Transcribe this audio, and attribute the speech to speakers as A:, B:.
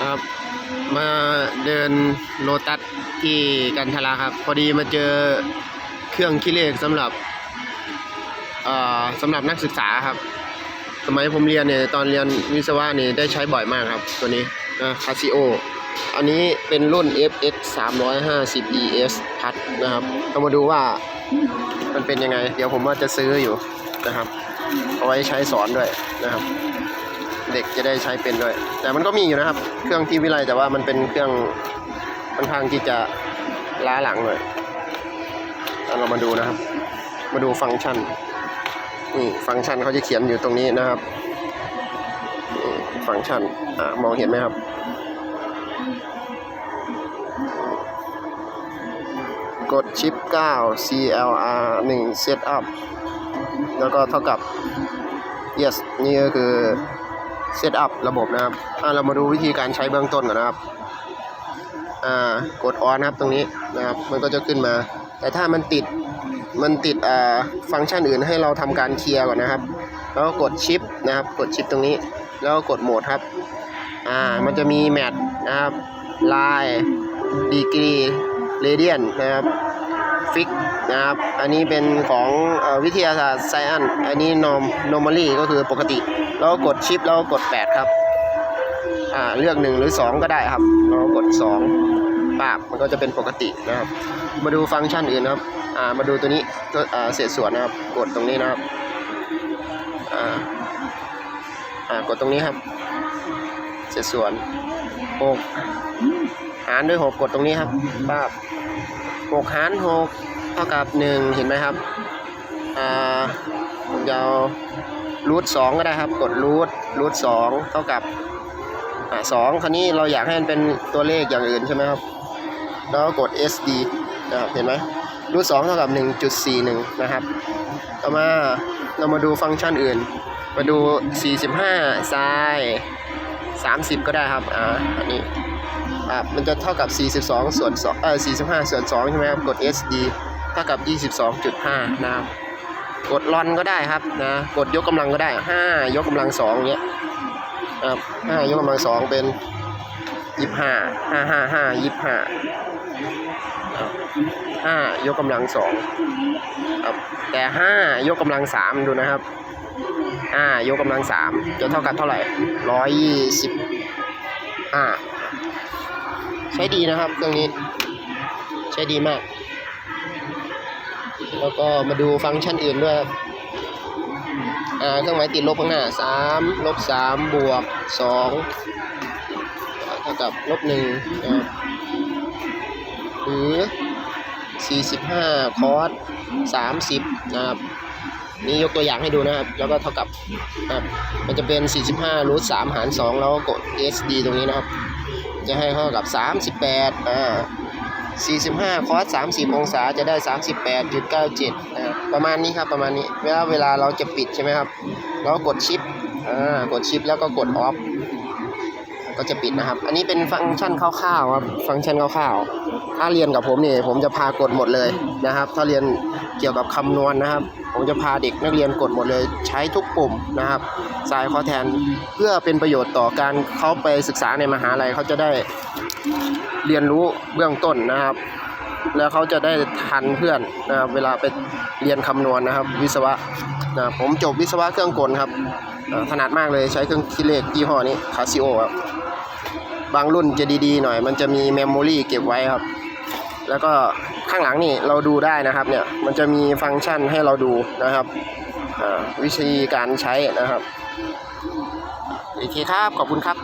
A: ครับมาเดินโลตัสที่กันทราครับ พอดีมาเจอเครื่องคิดเลขสำหรับสำหรับนักศึกษาครับ สมัยผมเรียนเนี่ยตอนเรียนวิศวะเนี่ยได้ใช้บ่อยมากครับ ตัวนี้นะคาซิโออันนี้เป็นรุ่น FX 350 ES พัดนะครับเรามาดูว่ามันเป็นยังไง เดี๋ยวผมว่าจะซื้ออยู่นะครับ เอาไว้ใช้สอนด้วยนะครับ เด็กจะได้ใช้เป็นด้วย แต่มันก็มีอยู่นะครับ เครื่องที่วิไลแต่ว่ามันเป็นเครื่องค่อนข้างที่จะล้าหลังหน่อยเรามาดูนะครับ มาดูฟังก์ชันนี่ฟังก์ชันเขาจะเขียนอยู่ตรงนี้นะครับนี่ฟังก์ชันอ่ามองเห็นไหมครับกดชิป 9 CLR 1 Setup แล้วก็เท่ากับ yes นี่ก็คือ เซตอัพระบบนะครับอ่าเรามาดูวิธีการใช้เบื้องต้นก่อนนะครับอ่ากดออนะครับตรงนี้นะครับมันก็จะขึ้นมา แต่ถ้ามันติดมันติดอ่าฟังก์ชันอื่นให้เราทำการเคลียร์ก่อนนะครับ แล้วก็กดชิปนะครับกดชิปตรงนี้ แล้วก็กดโหมดครับอ่ามันจะมีแมทนะครับลายดีกรีเรเดียนนะครับฟิกนะครับอันนี้เป็นของอวิทยาศาสตร์ไซอันอันนี้นอมนอมอลี่ก็คือปกติ แล้วก็กดชิปแล้วก็กด 8 ครับอ่าเลือก 1 หรือ 2 ก็ได้ครับแล้วก็กด 2 ปาบมันก็จะเป็นปกตินะครับ มาดูฟังก์ชันอื่นนะครับอ่ามาดูตัวนี้ก็อ่าเศษส่วนนะครับ กดตรงนี้นะครับอ่าอ่ากดตรงนี้ครับเศษส่วน6หารด้วย 6 กดตรงนี้ครับปาบหกหารหกเท่ากับหนึ่งเห็นไหมครับอ่าผมจะเอา รูทสองก็ได้ครับ กดรูทรูทสองเท่ากับสองคราวนี้เราอยากให้มันเป็นตัวเลขอย่างอื่นใช่ไหมครับ แล้วก็กด SD นะครับ เห็นไหมรูทสองเท่ากับหนึ่งจุดสี่หนึ่งนะครับ ต่อมาเรามาดูฟังก์ชันอื่น มาดู 45ซ้าย30 ก็ได้ครับ อ่า อันนี้อะมันจะเท่ากับ 42 ส่วน2เออ45 ส่วน2ใช่ไหมครับ กด SD เท่ากับ 22.5 นะครับ กดลอนก็ได้ครับนะกดยกกำลังก็ได้5ยกกำลัง2เนี้ยครับ5ยกกำลัง2เป็น25 5 5 5 25ครับ5ยกกำลัง2ครับแต่5ยกกำลัง3ดูนะครับ5ยกกำลัง3จะเท่ากับเท่าไหร่125ใช้ดีนะครับเครื่องนี้ ใช้ดีมาก แล้วก็มาดูฟังก์ชันอื่นด้วยครับอ่าเครื่องหมายติดลบข้างหน้าสามลบสามบวกสองเท่ากับลบหนึ่งครับหรือสี่สิบห้าคอสสามสิบนะครับนี่ยกตัวอย่างให้ดูนะครับ แล้วก็เท่ากับนะครับมันจะเป็น 45รูท3หาร 2 แล้วก็กด SD ตรงนี้นะครับ จะให้เท่ากับ 38อ่า 45 คอส30 องศาจะได้ 38.97อ่าประมาณนี้ครับประมาณนี้เวลาเวลาเราจะปิดใช่ไหมครับ เราก็กดชิปอ่ากดชิปแล้วก็กดออฟ ก็จะปิดนะครับ อันนี้เป็นฟังก์ชันคร่าวๆครับ ฟังก์ชันคร่าวๆ ถ้าเรียนกับผมนี่ผมจะพากดหมดเลยนะครับ ถ้าเรียนเกี่ยวกับคำนวณนะครับ ผมจะพาเด็กนักเรียนกดหมดเลย ใช้ทุกปุ่มนะครับ สายขอแทนเพื่อเป็นประโยชน์ต่อการเขาไปศึกษาในมหาลัยเขาจะได้เรียนรู้เบื้องต้นนะครับ แล้วเขาจะได้ทันเพื่อนนะครับเวลาไปเรียนคำนวณนะครับ วิศวะนะผมจบวิศวะเครื่องกลครับถนัดมากเลยใช้เครื่องคิดเลขยี่ห้อนี้คาซิโอครับ บางรุ่นจะดีๆหน่อย มันจะมีเมมโมรีเก็บไว้ครับ แล้วก็ข้างหลังนี่เราดูได้นะครับเนี่ยมันจะมีฟังก์ชันให้เราดูนะครับวิธีการใช้นะครับโอเคครับขอบคุณครับ